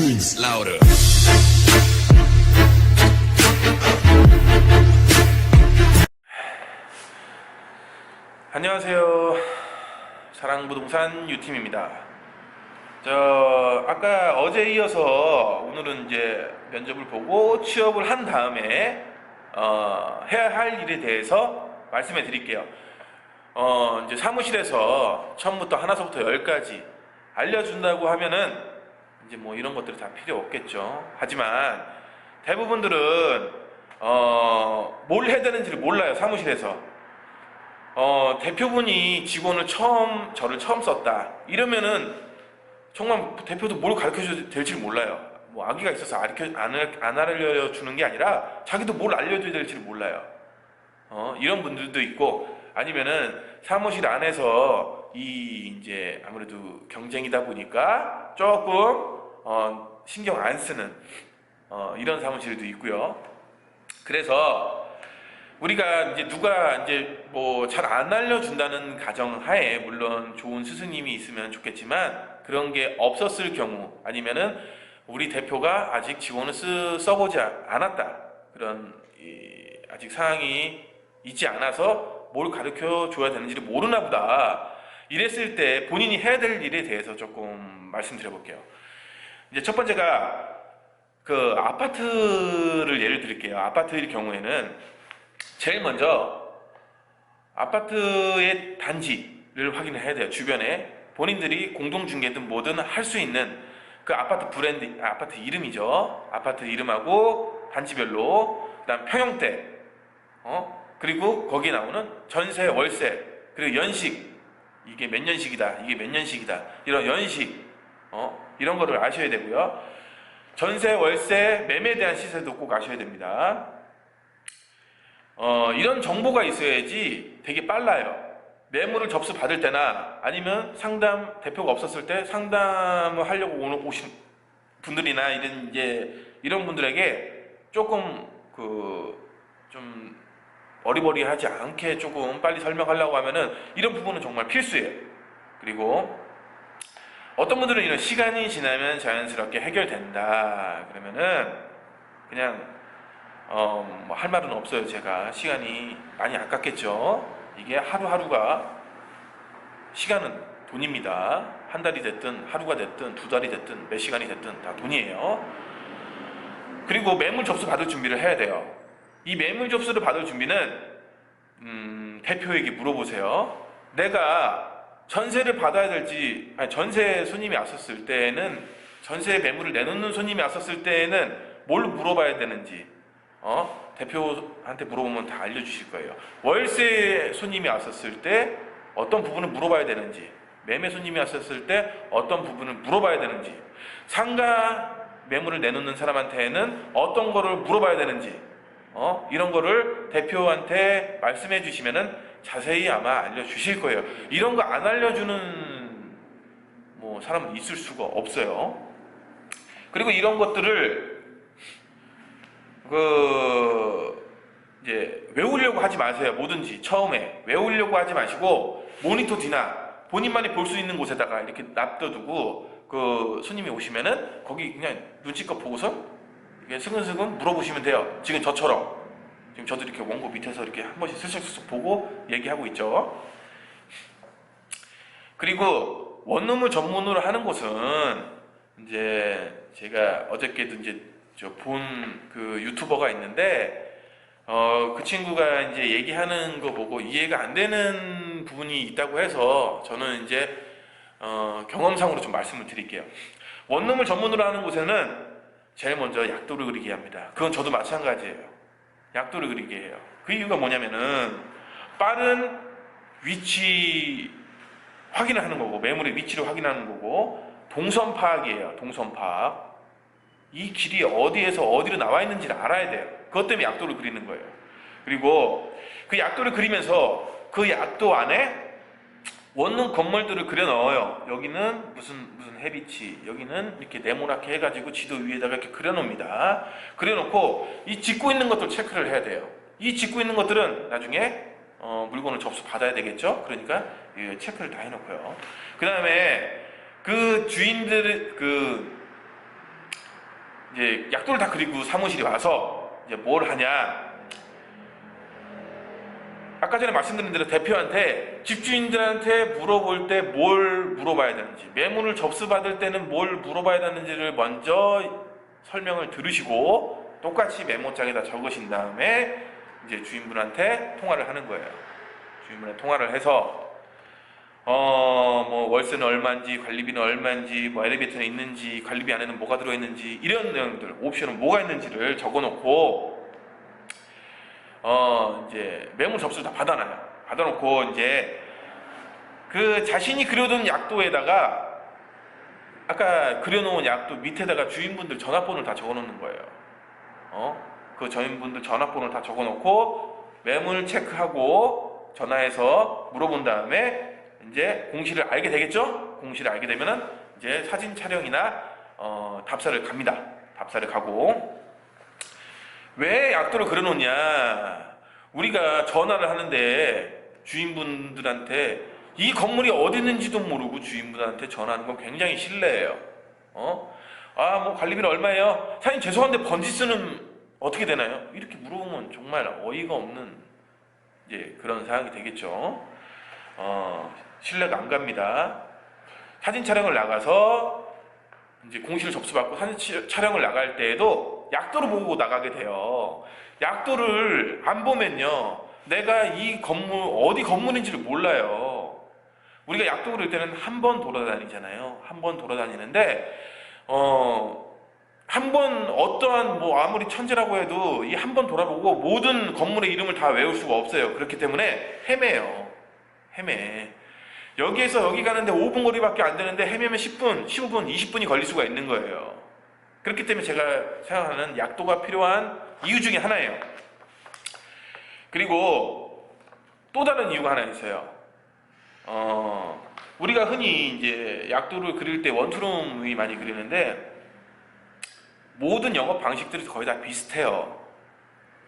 Please. louder. 안녕하세요. 사랑부동산 유팀입니다. 저 아까 어제 이어서 오늘은 이제 면접을 보고 취업을 한 다음에 어, 해야 할 일에 대해서 말씀해 드릴게요. 어, 이제 사무실에서 처음부터 하나서부터 열까지 알려준다고 하면은 이제 뭐 이런 것들이 다 필요 없겠죠. 하지만 대부분들은 어, 뭘 해야 되는지를 몰라요 사무실에서. 어, 대표분이 직원을 처음 저를 처음 썼다 이러면은 정말 대표도 뭘 가르쳐 줘야 될지 몰라요. 뭐 아기가 있어서 가르쳐 안, 알- 안 알려 주는 게 아니라 자기도 뭘 알려줘야 될지 몰라요. 어, 이런 분들도 있고 아니면은 사무실 안에서 이 이제 아무래도 경쟁이다 보니까 조금 어, 신경 안 쓰는 어, 이런 사무실도 있고요. 그래서 우리가 이제 누가 이제 뭐 잘 안 알려준다는 가정 하에 물론 좋은 스승님이 있으면 좋겠지만 그런 게 없었을 경우 아니면은 우리 대표가 아직 지원을 쓰, 써보지 않았다 그런 이, 아직 상황이 있지 않아서 뭘 가르쳐 줘야 되는지를 모르나 보다 이랬을 때 본인이 해야 될 일에 대해서 조금 말씀드려 볼게요. 이제 첫 번째가 그 아파트를 예를 들게요. 아파트의 경우에는 제일 먼저 아파트의 단지를 확인을 해야 돼요. 주변에 본인들이 공동 중개든 뭐든 할 수 있는 그 아파트 브랜드, 아파트 이름이죠. 아파트 이름하고 단지별로 그 다음 평형대, 어 그리고 거기에 나오는 전세, 월세, 그리고 연식 이게 몇 년식이다, 이게 몇 년식이다 이런 연식, 어 이런 거를 아셔야 되고요. 전세, 월세, 매매에 대한 시세도 꼭 아셔야 됩니다. 어, 이런 정보가 있어야지 되게 빨라요. 매물을 접수 받을 때나 아니면 상담 대표가 없었을 때 상담을 하려고 오는 오신 분들이나 이런 이제 이런 분들에게 조금 그 좀 어리버리하지 않게 조금 빨리 설명하려고 하면은 이런 부분은 정말 필수예요. 그리고 어떤 분들은 이런 시간이 지나면 자연스럽게 해결된다. 그러면은 그냥 어, 뭐 할 말은 없어요. 제가 시간이 많이 아깝겠죠. 이게 하루하루가 시간은 돈입니다. 한 달이 됐든 하루가 됐든 두 달이 됐든 몇 시간이 됐든 다 돈이에요. 그리고 매물 접수 받을 준비를 해야 돼요. 이 매물 접수를 받을 준비는 음, 대표에게 물어보세요. 내가 전세를 받아야 될지 아니, 전세 손님이 왔었을 때는 전세 매물을 내놓는 손님이 왔었을 때는 뭘 물어봐야 되는지 어? 대표한테 물어보면 다 알려주실 거예요. 월세 손님이 왔었을 때 어떤 부분을 물어봐야 되는지, 매매 손님이 왔었을 때 어떤 부분을 물어봐야 되는지, 상가 매물을 내놓는 사람한테는 어떤 거를 물어봐야 되는지, 어? 이런 거를 대표한테 말씀해 주시면은 자세히 아마 알려주실 거예요. 이런 거 안 알려주는 뭐 사람은 있을 수가 없어요. 그리고 이런 것들을 그 이제 외우려고 하지 마세요. 뭐든지 처음에 외우려고 하지 마시고 모니터 뒤나 본인만이 볼 수 있는 곳에다가 이렇게 납둬두고 그 손님이 오시면은 거기 그냥 눈치껏 보고서 이게 스근스근 물어보시면 돼요. 지금 저처럼 지금 저도 이렇게 원고 밑에서 이렇게 한 번씩 슬쩍슬쩍 보고 얘기하고 있죠. 그리고 원룸을 전문으로 하는 곳은 이제 제가 어저께도 이제 저 본 그 유튜버가 있는데 어 그 친구가 이제 얘기하는 거 보고 이해가 안 되는 부분이 있다고 해서 저는 이제 어 경험상으로 좀 말씀을 드릴게요. 원룸을 전문으로 하는 곳에는 제일 먼저 약도를 그리게 합니다. 그건 저도 마찬가지예요. 약도를 그리게 해요. 그 이유가 뭐냐면은 빠른 위치 확인을 하는 거고 매물의 위치를 확인하는 거고 동선 파악이에요. 동선 파악. 이 길이 어디에서 어디로 나와 있는지를 알아야 돼요. 그것 때문에 약도를 그리는 거예요. 그리고 그 약도를 그리면서 그 약도 안에 원룸 건물들을 그려 넣어요. 여기는 무슨 무슨 해비치, 여기는 이렇게 네모나게 해가지고 지도 위에다가 이렇게 그려 놓습니다. 그려 놓고 이 짓고 있는 것들 체크를 해야 돼요. 이 짓고 있는 것들은 나중에 어, 물건을 접수 받아야 되겠죠. 그러니까 이 체크를 다 해놓고요. 그 다음에 그 주인들 그 이제 약도를 다 그리고 사무실에 와서 이제 뭘 하냐 아까 전에 말씀드린 대로 대표한테 집주인들한테 물어볼 때 뭘 물어봐야 되는지 매물을 접수받을 때는 뭘 물어봐야 되는지를 먼저 설명을 들으시고 똑같이 메모장에다 적으신 다음에 이제 주인분한테 통화를 하는 거예요. 주인분에 통화를 해서 어 뭐 월세는 얼마인지 관리비는 얼마인지 뭐 엘리베이터는 있는지 관리비 안에는 뭐가 들어있는지 이런 내용들 옵션은 뭐가 있는지를 적어놓고 어 이제 매물 접수를 다 받아놔요. 받아놓고 이제 그 자신이 그려둔 약도에다가 아까 그려놓은 약도 밑에다가 주인분들 전화번호를 다 적어놓는 거예요. 어? 그 주인분들 전화번호를 다 적어놓고 매물 체크하고 전화해서 물어본 다음에 이제 공시를 알게 되겠죠? 공시를 알게 되면은 이제 사진 촬영이나 어, 답사를 갑니다. 답사를 가고 왜 약도를 그려놓냐? 우리가 전화를 하는데 주인분들한테 이 건물이 어디 있는지도 모르고 주인분한테 전화하는 건 굉장히 실례예요. 어? 아, 뭐 관리비는 얼마예요? 사장님 죄송한데 번지수는 어떻게 되나요? 이렇게 물어보면 정말 어이가 없는 이제 그런 상황이 되겠죠. 어, 신뢰가 안 갑니다. 사진 촬영을 나가서 이제 공시를 접수받고 사진 치- 촬영을 나갈 때에도 약도를 보고 나가게 돼요. 약도를 안 보면요. 내가 이 건물, 어디 건물인지를 몰라요. 우리가 약도 그릴 때는 한 번 돌아다니잖아요. 한 번 돌아다니는데, 어, 한 번 어떠한 뭐 아무리 천재라고 해도 이 한 번 돌아보고 모든 건물의 이름을 다 외울 수가 없어요. 그렇기 때문에 헤매요. 헤매. 여기에서 여기 가는데 5분 거리밖에 안 되는데 헤매면 10분, 15분, 20분이 걸릴 수가 있는 거예요. 그렇기 때문에 제가 생각하는 약도가 필요한 이유 중에 하나예요. 그리고 또 다른 이유가 하나 있어요. 어, 우리가 흔히 이제 약도를 그릴 때 원투룸이 많이 그리는데 모든 영업 방식들이 거의 다 비슷해요.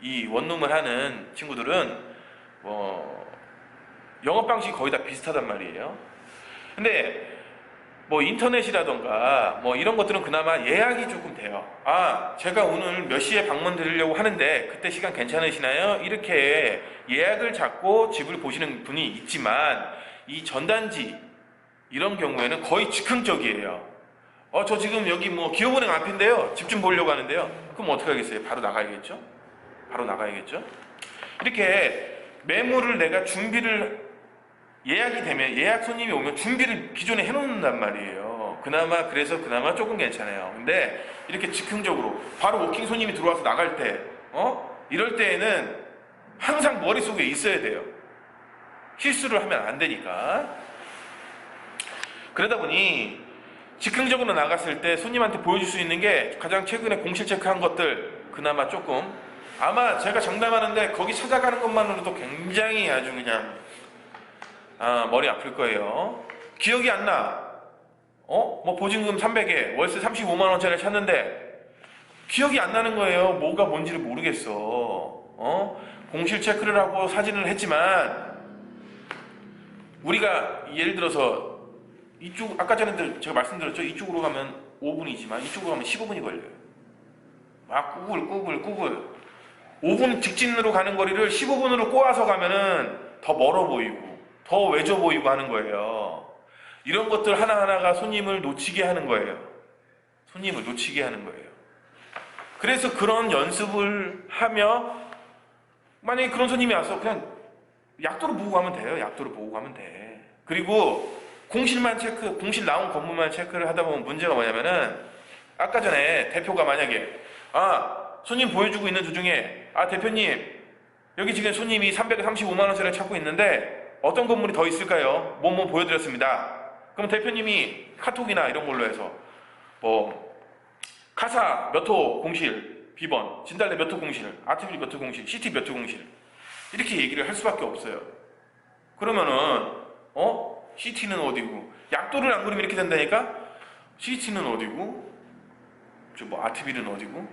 이 원룸을 하는 친구들은 뭐 영업 방식이 거의 다 비슷하단 말이에요. 근데 뭐 인터넷이라던가 뭐 이런 것들은 그나마 예약이 조금 돼요. 아, 제가 오늘 몇 시에 방문 드리려고 하는데 그때 시간 괜찮으시나요? 이렇게 예약을 잡고 집을 보시는 분이 있지만 이 전단지 이런 경우에는 거의 즉흥적이에요. 어, 저 지금 여기 뭐 기업은행 앞인데요. 집 좀 보려고 하는데요. 그럼 어떻게 하겠어요? 바로 나가야겠죠? 바로 나가야겠죠? 이렇게 매물을 내가 준비를 예약이 되면 예약 손님이 오면 준비를 기존에 해놓는단 말이에요. 그나마 그래서 그나마 조금 괜찮아요. 근데 이렇게 즉흥적으로 바로 워킹 손님이 들어와서 나갈 때, 어 이럴 때에는 항상 머릿속에 있어야 돼요. 실수를 하면 안 되니까. 그러다 보니 즉흥적으로 나갔을 때 손님한테 보여줄 수 있는 게 가장 최근에 공실 체크한 것들 그나마 조금 아마 제가 장담하는데 거기 찾아가는 것만으로도 굉장히 아주 그냥 아, 머리 아플 거예요. 기억이 안 나. 어? 뭐 보증금 300에 월세 35만 원짜리 찾는데 기억이 안 나는 거예요. 뭐가 뭔지를 모르겠어. 어? 공실 체크를 하고 사진을 했지만 우리가 예를 들어서 이쪽 아까 전에 제가 말씀드렸죠. 이쪽으로 가면 5분이지만 이쪽으로 가면 15분이 걸려요. 막 꾸글 꾸글 꾸글 5분 직진으로 가는 거리를 15분으로 꼬아서 가면은 더 멀어 보이고 더 외져 보이고 하는 거예요. 이런 것들 하나하나가 손님을 놓치게 하는 거예요. 손님을 놓치게 하는 거예요. 그래서 그런 연습을 하며 만약에 그런 손님이 와서 그냥 약도를 보고 가면 돼요. 약도를 보고 가면 돼. 그리고 공실만 체크, 공실 나온 건물만 체크를 하다 보면 문제가 뭐냐면은 아까 전에 대표가 만약에 아 손님 보여주고 있는 도중에 아 대표님 여기 지금 손님이 335만 원짜리 찾고 있는데 어떤 건물이 더 있을까요? 뭐뭐 보여드렸습니다. 그럼 대표님이 카톡이나 이런 걸로 해서 뭐 카사 몇 호 공실 비번 진달래 몇 호 공실 아트빌 몇 호 공실 시티 몇 호 공실 이렇게 얘기를 할 수밖에 없어요. 그러면은 어 시티는 어디고 약도를 안 그리면 이렇게 된다니까 시티는 어디고 저 뭐 아트빌은 어디고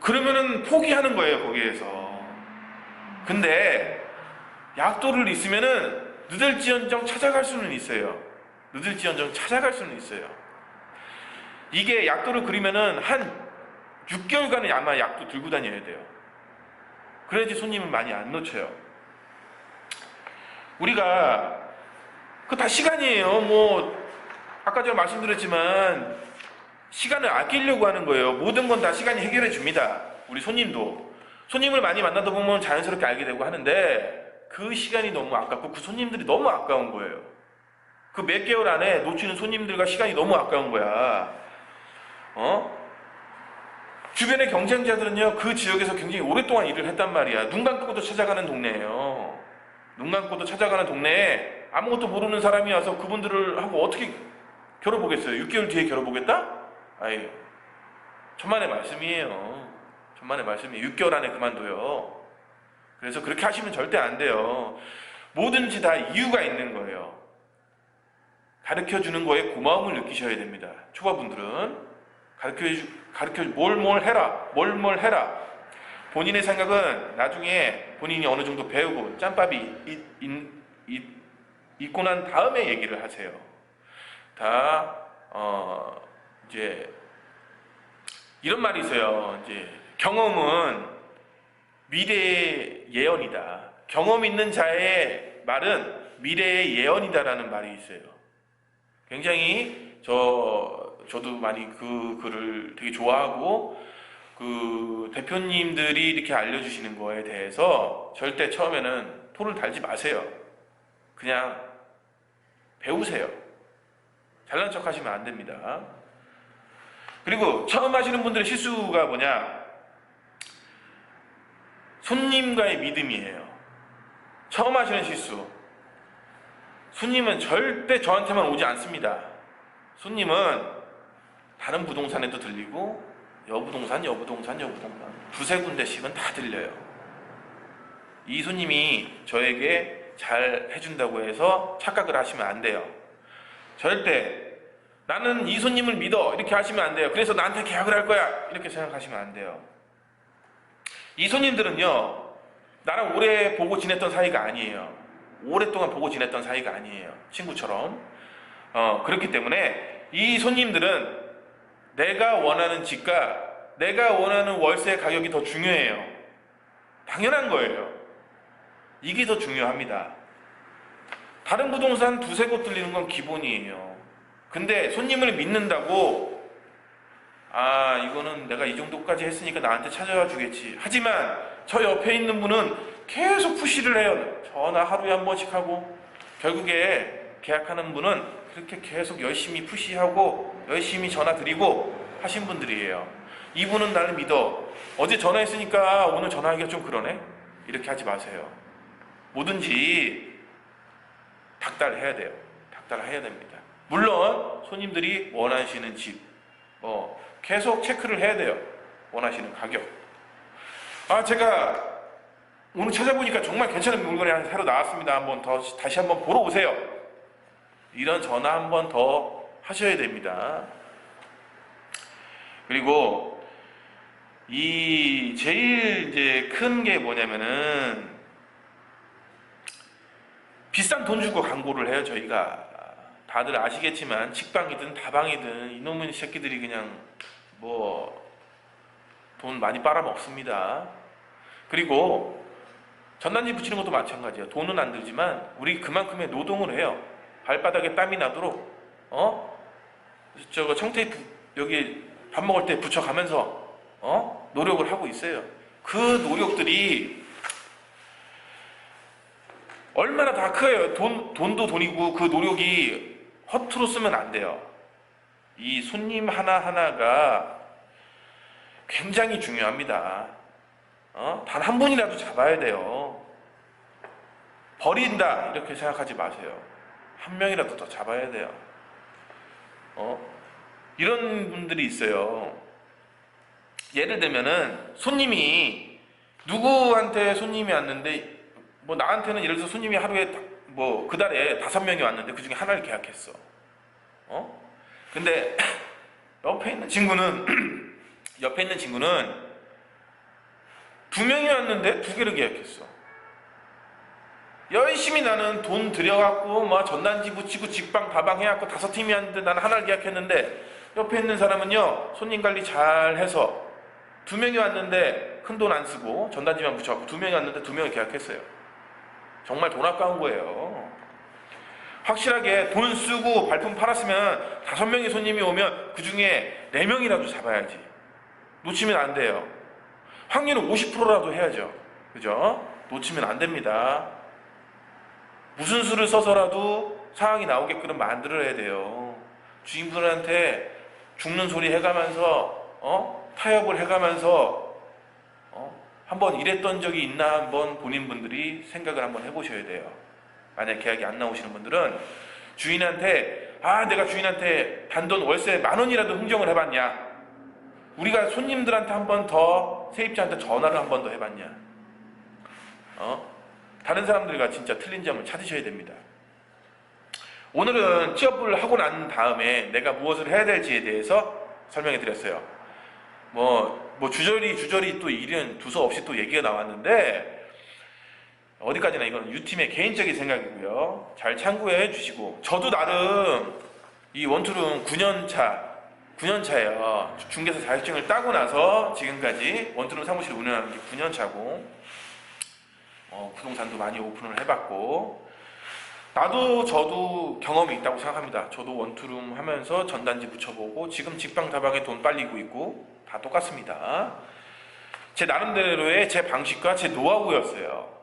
그러면은 포기하는 거예요 거기에서 근데 약도를 있으면은 늦을지언정 찾아갈 수는 있어요 늦을지언정 찾아갈 수는 있어요 이게 약도를 그리면은 한 6개월간은 아마 약도 들고 다녀야 돼요. 그래야지 손님을 많이 안 놓쳐요. 우리가 그 다 시간이에요. 뭐 아까 제가 말씀드렸지만 시간을 아끼려고 하는 거예요. 모든 건 다 시간이 해결해 줍니다. 우리 손님도 손님을 많이 만나다 보면 자연스럽게 알게 되고 하는데 그 시간이 너무 아깝고 그 손님들이 너무 아까운 거예요. 그 몇 개월 안에 놓치는 손님들과 시간이 너무 아까운 거야. 어? 주변의 경쟁자들은요, 그 지역에서 굉장히 오랫동안 일을 했단 말이야. 눈 감고도 찾아가는 동네예요. 눈 감고도 찾아가는 동네에 아무것도 모르는 사람이 와서 그분들을 하고 어떻게 겨뤄보겠어요? 6개월 뒤에 겨뤄보겠다? 아이, 천만의 말씀이에요. 천만의 말씀이에요. 6개월 안에 그만둬요. 그래서 그렇게 하시면 절대 안 돼요. 뭐든지 다 이유가 있는 거예요. 가르쳐 주는 거에 고마움을 느끼셔야 됩니다. 초보분들은 가르쳐 주 가르쳐 뭘뭘 해라, 뭘 뭘 해라. 본인의 생각은 나중에 본인이 어느 정도 배우고 짬밥이 있고 난 다음에 얘기를 하세요. 다 어, 이제 이런 말이 있어요. 이제 경험은 미래의 예언이다. 경험 있는 자의 말은 미래의 예언이다라는 말이 있어요. 굉장히 저 저도 많이 그 글을 되게 좋아하고 그 대표님들이 이렇게 알려주시는 거에 대해서 절대 처음에는 토를 달지 마세요. 그냥 배우세요. 잘난 척 하시면 안 됩니다. 그리고 처음 하시는 분들의 실수가 뭐냐? 손님과의 믿음이에요. 처음 하시는 실수. 손님은 절대 저한테만 오지 않습니다. 손님은 다른 부동산에도 들리고 여부동산, 여부동산, 여부동산 두세 군데씩은 다 들려요. 이 손님이 저에게 잘 해준다고 해서 착각을 하시면 안 돼요. 절대 나는 이 손님을 믿어 이렇게 하시면 안 돼요. 그래서 나한테 계약을 할 거야 이렇게 생각하시면 안 돼요. 이 손님들은요 나랑 오래 보고 지냈던 사이가 아니에요. 오랫동안 보고 지냈던 사이가 아니에요. 친구처럼. 어, 그렇기 때문에 이 손님들은 내가 원하는 집과 내가 원하는 월세 가격이 더 중요해요. 당연한 거예요. 이게 더 중요합니다. 다른 부동산 두세 곳 들리는 건 기본이에요. 근데 손님을 믿는다고 아 이거는 내가 이 정도까지 했으니까 나한테 찾아와 주겠지. 하지만 저 옆에 있는 분은 계속 푸시를 해요. 전화 하루에 한 번씩 하고 결국에 계약하는 분은 그렇게 계속 열심히 푸시하고 열심히 전화 드리고 하신 분들이에요. 이분은 나를 믿어. 어제 전화했으니까 오늘 전화하기가 좀 그러네. 이렇게 하지 마세요. 뭐든지 닥달해야 돼요. 닥달해야 됩니다. 물론 손님들이 원하시는 집, 뭐 계속 체크를 해야 돼요. 원하시는 가격. 아 제가 오늘 찾아보니까 정말 괜찮은 물건이 하나 새로 나왔습니다. 한번 더 다시 한번 보러 오세요. 이런 전화 한번 더 하셔야 됩니다. 그리고 이 제일 이제 큰 게 뭐냐면은 비싼 돈 주고 광고를 해요 저희가 다들 아시겠지만 직방이든 다방이든 이놈의 새끼들이 그냥 뭐 돈 많이 빨아먹습니다. 그리고 전단지 붙이는 것도 마찬가지예요. 돈은 안 들지만 우리 그만큼의 노동을 해요. 발바닥에 땀이 나도록 어 저거 청테이프 여기 밥 먹을 때 붙여가면서 어 노력을 하고 있어요. 그 노력들이 얼마나 다 커요. 돈 돈도 돈이고 그 노력이 허투루 쓰면 안 돼요. 이 손님 하나 하나가 굉장히 중요합니다. 어? 단 한 분이라도 잡아야 돼요. 버린다 이렇게 생각하지 마세요. 한 명이라도 더 잡아야 돼요. 어? 이런 분들이 있어요. 예를 들면은 손님이 누구한테 손님이 왔는데 뭐 나한테는 예를 들어서 손님이 하루에 뭐 그달에 다섯 명이 왔는데 그 중에 하나를 계약했어. 어? 근데 옆에 있는 친구는 옆에 있는 친구는 두 명이 왔는데 두 개를 계약했어. 열심히 나는 돈 들여갖고 뭐 전단지 붙이고 직방 다방 해갖고 다섯 팀이 왔는데 나는 하나를 계약했는데 옆에 있는 사람은요 손님 관리 잘 해서 두 명이 왔는데 큰 돈 안 쓰고 전단지만 붙여갖고 두 명이 왔는데 두 명이 계약했어요. 정말 돈 아까운 거예요. 확실하게 돈 쓰고 발품 팔았으면 다섯 명의 손님이 오면 그 중에 네 명이라도 잡아야지. 놓치면 안 돼요. 확률은 50%라도 해야죠. 그죠? 놓치면 안 됩니다. 무슨 수를 써서라도 상황이 나오게끔 만들어야 돼요. 주인분한테 죽는 소리 해가면서, 어? 타협을 해가면서, 어? 한번 이랬던 적이 있나 한번 본인분들이 생각을 한번 해보셔야 돼요. 만약 계약이 안 나오시는 분들은 주인한테, 아, 내가 주인한테 단돈 월세 만 원이라도 흥정을 해봤냐? 우리가 손님들한테 한 번 더, 세입자한테 전화를 한 번 더 해봤냐? 어? 다른 사람들과 진짜 틀린 점을 찾으셔야 됩니다. 오늘은 취업을 하고 난 다음에 내가 무엇을 해야 될지에 대해서 설명해 드렸어요. 뭐, 뭐 주저리 주저리 또 일은 두서 없이 또 얘기가 나왔는데 어디까지나 이건 유팀의 개인적인 생각이고요. 잘 참고해 주시고 저도 나름 이 원투룸 9년 차 9년 차예요. 중개사 자격증을 따고 나서 지금까지 원투룸 사무실 운영하는 게 9년 차고 어, 부동산도 많이 오픈을 해봤고 나도 저도 경험이 있다고 생각합니다. 저도 원투룸 하면서 전단지 붙여보고 지금 직방 다방에 돈 빨리고 있고 다 똑같습니다. 제 나름대로의 제 방식과 제 노하우였어요.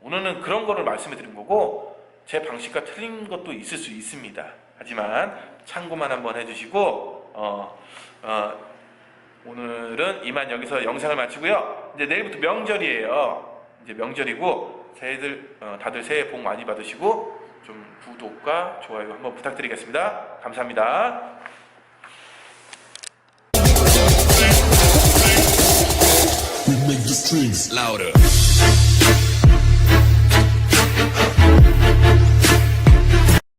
어, 오늘은 그런 거를 말씀해 드린 거고 제 방식과 틀린 것도 있을 수 있습니다. 하지만 참고만 한번 해주시고 어, 어, 오늘은 이만 여기서 영상을 마치고요. 이제 내일부터 명절이에요. 이제 명절이고 새해들 어, 다들 새해 복 많이 받으시고 좀 구독과 좋아요 한번 부탁드리겠습니다. 감사합니다. We make the strings louder.